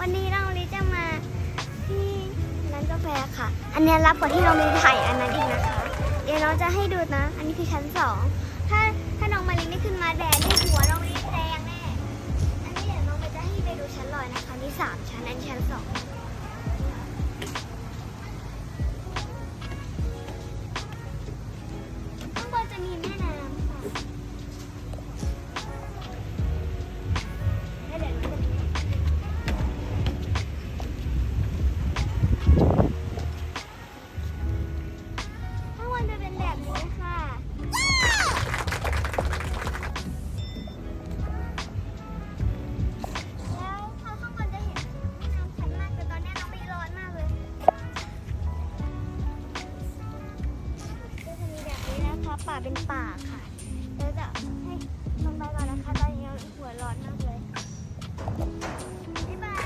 วันนี้น้องลิจะมาที่ร้านกาแฟค่ะ อันนี้รับกว่าที่น้องลิถ่ายอันนั้นอีกนะคะ เดี๋ยวน้องจะให้ดูนะ อันนี้คือชั้นสองถ้าถ้าน้องมาลิได้ขึ้นมาแดดที่หัวน้องลิแดงแน่ อันนี้เดี๋ยวน้องไปจะให้ไปดูชั้นลอยนะคะนี่สามชั้นอันนี้ชั้นสองข้างบนจะมีแม่ ป่าเป็นป่าค่ะเดี๋ยวจะให้ลงไปก่อนนะคะตอนนี้หัวร้อนมากเลยบ๊ายบ้ย